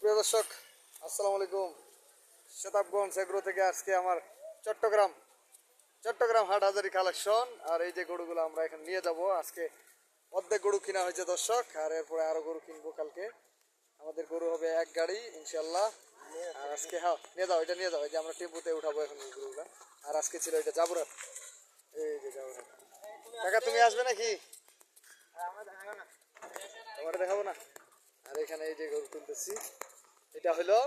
সুপ্রিয় দর্শক আসসালামু আলাইকুম। শতাবগঞ্জ এগ্রো থেকে আজকে আমার চট্টগ্রাম চট্টগ্রাম হাট হাজারি কালেকশন। আর এই যে গরুগুলো আমরা এখানে নিয়ে যাব আজকে অর্ধেক গরু কিনা হয়েছে দর্শক আর এরপরে আরও গরু কিনবো কালকে। আমাদের গরু হবে এক গাড়ি ইনশাল্লাহ আর আজকে হ্যাঁ নিয়ে যাও এটা নিয়ে যাও এই যে আমরা টেম্পুতে উঠাবো এখন গরুগুলো। আর আজকে ছিল এটা জাবরাত এই যে জাবরাত কাকা তুমি আসবে নাকি? তোমার দেখাবো না? আর এখানে এই যে গরু তুলতেছি এটা হলো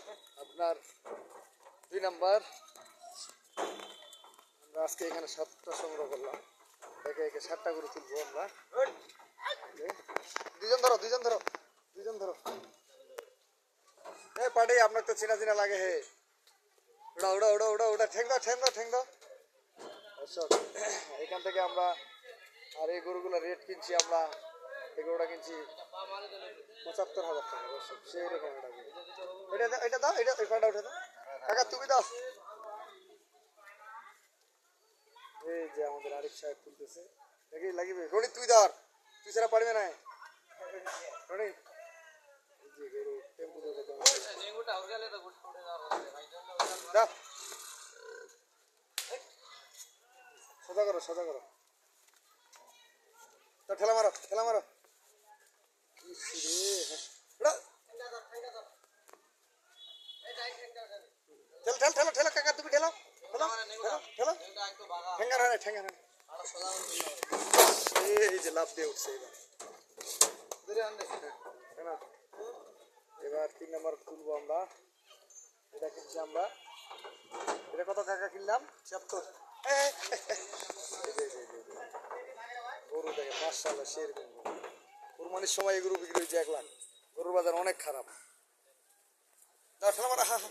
আপনার দুই নাম্বার। আমরা আজকে এখানে সাতটা সংগ্রহ করলাম। একে একে সাতটা গরু তুলবো আমরা। দুজন ধরো দুজন ধরো, দুইজন ধরো। এ পাটি আপনার তো চেনা চেনা লাগে হে। ওটা ওটা ওটা ওটা ওটা ঠেং দাও ঠেং দাও ঠেং দাও এখান থেকে আমরা আর এই গরুগুলো রেট কিনছি আমরা। এই গরুটা কিনছি পঁচাত্তর হাজার টাকা। সেই রকম এটা। এটা দাও এটা এই পাটা উঠে দাও। কাকা তুমি দাও। এই যে আমাদের আরিফ সাহেব তুলতেছে। দেখি লাগিবে? রনি তুই ধর। তুই ছাড়া পারবে না। রনি সোজা করো সোজা করো। ঠেলা মারো ঠেলা মারো। ইস রে, হ্যাঁ। উড়া। ঠেল ঠেল ঠেলো ঠেলো কাকা তুমি ঠেলো ঠেলো ঠেলো ঠেলো না এবার? এবার তিন নম্বর তুলবো আমরা। এটা কিনছি আমরা। এটা কত কাকা কিনলাম? ছিয়াত্তর। গরু দেখে মার্শাল্লাহ সেরকম কুরবানির সময় এই গরু বিক্রি হয়েছে এক লাখ। গরুর বাজার অনেক খারাপ। দাও ঠেলা হা হা।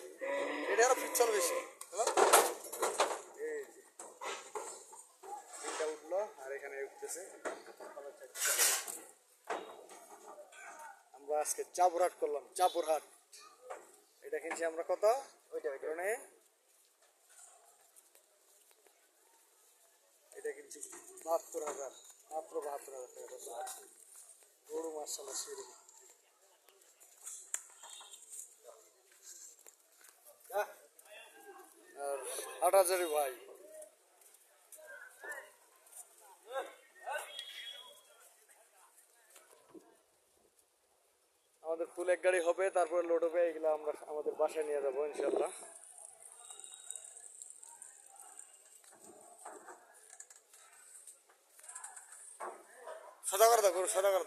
এটা আরও পিচ্ছল বেশি হ্যালো এই যে তিনটা উঠল আর আমরা আজকে চাবুরহাট করলাম চাবুরহাট এটা কিনছি আমরা কত? ওইটা ওইটা। এটা কিনছি বাহাত্তর হাজার মাত্র বাহাত্তর হাজার টাকা গরু মার্শাল্লাহ সেরকম আর আট হাজারি ভাই আমাদের ফুল এক গাড়ি হবে, তারপরে লোড হবে, এগুলো আমরা আমাদের বাসায় নিয়ে যাব ইনশাল্লাহ দাও, গরু দাও।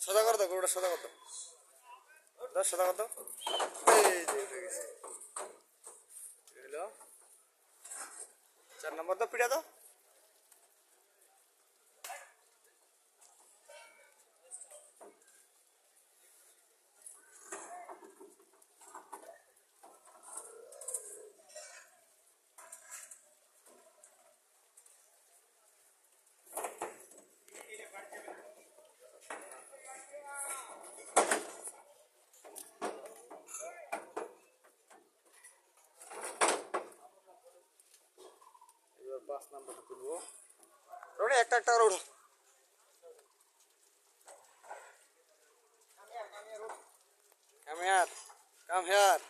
দাও, গরুটা দাও। দাও দাও। এই যে, উঠে গেছে। চার নম্বর দাও, পিঠা দাও। এবার পাঁচ নাম্বারটা তুলবো রনি একটা একটা করে উঠো কাম হেয়ার কাম হেয়ার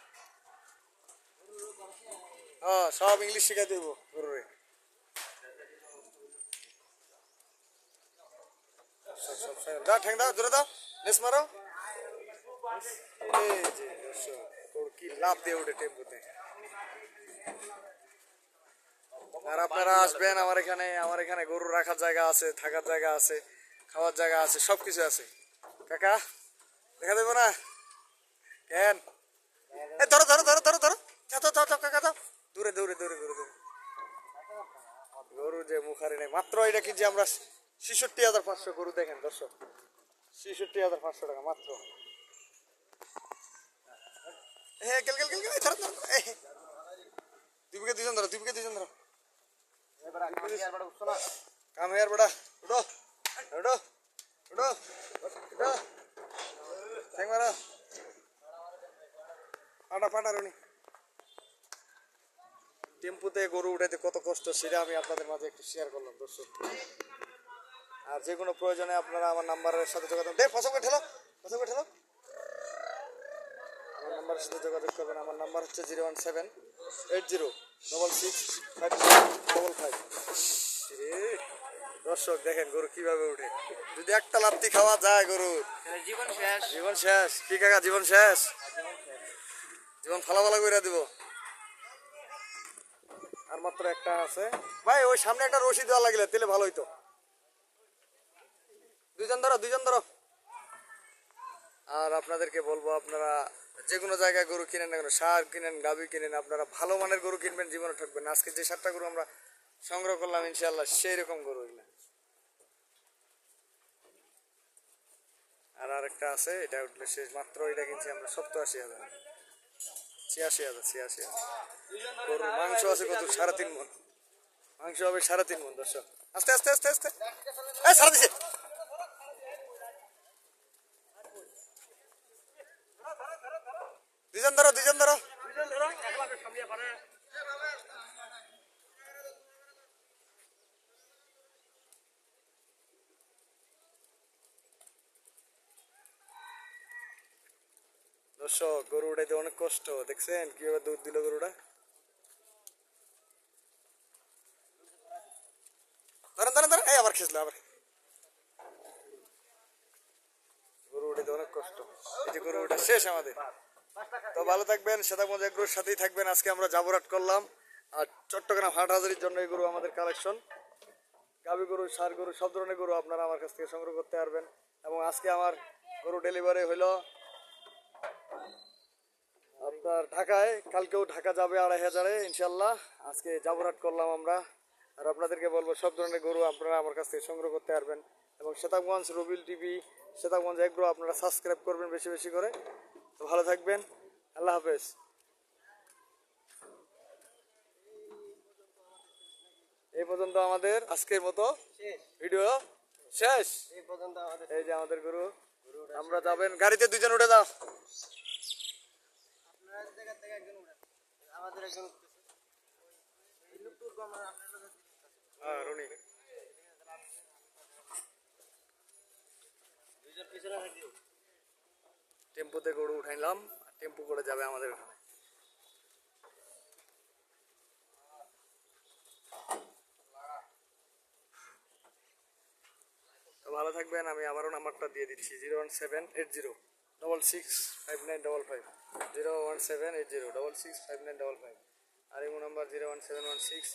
হ্যাঁ সব ইংলিশ শিখাই দেব গরুরে সব সব সব দাও ঠেং দাও জোরে দাও নেস মারো এই যে দর্শক, গরু কি লাভ দিয়ে ওঠে টেম্পুতে আর আপনারা আসবেন আমার এখানে আমার এখানে গরু রাখার জায়গা আছে থাকার জায়গা আছে খাওয়ার জায়গা আছে সব কিছু আছে। কাকা দেখা দেবো না? কেন? ধরো ধরো ধরো ধরো ধরো। যাও যাও, যাও কাকা যাও। দূরে দূরে দূরে দূরে দূরে। গরু যে মুখারি নেই মাত্র এটা কিনছি আমরা ছেষট্টি হাজার পাঁচশো গরু দেখেন দর্শক। ছেষট্টি হাজার পাঁচশো টাকা মাত্র। হ্যাঁ গেল গেল গেল ধরো ধরো এই দুবিকে দুজন ধরো দুবিকে দুজন ধরো কাম হেয়ার বড়া উঠো উঠো উঠো উঠো ঠ্যাং মারো পাটা পাটা রুনি টেম্পুতে গরু উঠাইতে কত কষ্ট সেটা আমি আপনাদের মাঝে একটু শেয়ার করলাম দর্শক আর যে কোনো প্রয়োজনে আপনারা আমার নাম্বারের সাথে যোগাযোগ দে ফসল করে ঠেলো ফসল করে ঠেলো আমার সাথে যোগাযোগ করবেন আমার নাম্বার হচ্ছে zero one seven. Eight zero double six five double five দর্শক দেখেন গরু কীভাবে উঠে যদি একটা লাত্তি খাওয়া যায় গরুর জীবন শেষ। জীবন শেষ। কি কাকা জীবন শেষ? জীবন ফালা ফালা করে দিব। আর মাত্র একটা আছে। ভাই ওই সামনে একটা রশি দেওয়া লাগলে তাহলে ভালো হইতো। দুইজন ধরো দুইজন ধরো। আর আপনাদেরকে বলব আপনারা যে কোনো জায়গায় গরু কিনেন না কেন, সার কিনেন, গাভি কিনেন, আপনারা ভালো মানের গরু কিনবেন, জীবনে ঠকবেন না। আজকে যে সাতটা গরু আমরা সংগ্রহ করলাম ইনশাল্লাহ সেই রকম গরু এগুলা। আর আরেকটা আছে, এটা উঠলে শেষ। মাত্র এটা কিনছি আমরা সত্তর আশি হাজার। ছিয়াশি হাজার ছিয়াশি হাজার। মাংস আছে কত? সাড়ে তিন মন। মাংস হবে সাড়ে তিন মন, দর্শক। আস্তে আস্তে আস্তে আস্তে। এই, সারা দুজন ধরো দুজন ধরো দর্শক গরু উঠাইতে অনেক কষ্ট দেখছেন কীভাবে দুধ দিল গরুটা ধরেন ধরেন ধরেন এই আবার খেসলো আবার গরু উঠাইতে অনেক কষ্ট এই যে গরু উঠা শেষ আমাদের তো ভালো থাকবেন সেতাগঞ্জ এগুলোর সাথেই থাকবেন। আজকে আমরা জাবরাট করলাম। আর চট্টগ্রাম হাট হাজারির জন্য এই গরু আমাদের কালেকশন গাভি গরু, সার গরু, সব ধরনের গরু আপনারা আমার কাছ থেকে সংগ্রহ করতে পারবেন। এবং আজকে আমার গরু ডেলিভারি হলো আপনার ঢাকায়। কালকেও ঢাকা যাবে আড়াই হাজারে ইনশাল্লাহ আজকে জাবরাট করলাম আমরা। আর আপনাদেরকে বলব, সব ধরনের গরু আপনারা আমার কাছ থেকে সংগ্রহ করতে পারবেন। এবং শ্বেতাগঞ্জ রবিল টিভি শ্বেতাগঞ্জ এগ্রো আপনারা সাবস্ক্রাইব করবেন বেশি বেশি করে। তো ভালো থাকবেন। আল্লাহ হাফেজ। এই পর্যন্ত আমাদের আজকের মতো ভিডিও শেষ। এই যে আমাদের গরু আমরা যাবেন। গাড়িতে দুজন উঠে যাও। আপনার হ্যাঁ পিছনে টেম্পুতে গরু উঠাইলাম টেম্পু করে যাবে আমাদের ওখানে তো ভালো থাকবেন, আমি আবারও নাম্বারটা দিয়ে দিচ্ছি, zero one seven eight zero, double six five nine double five. Zero one seven eight zero, double six five nine double five. আর imo number zero one seven one six.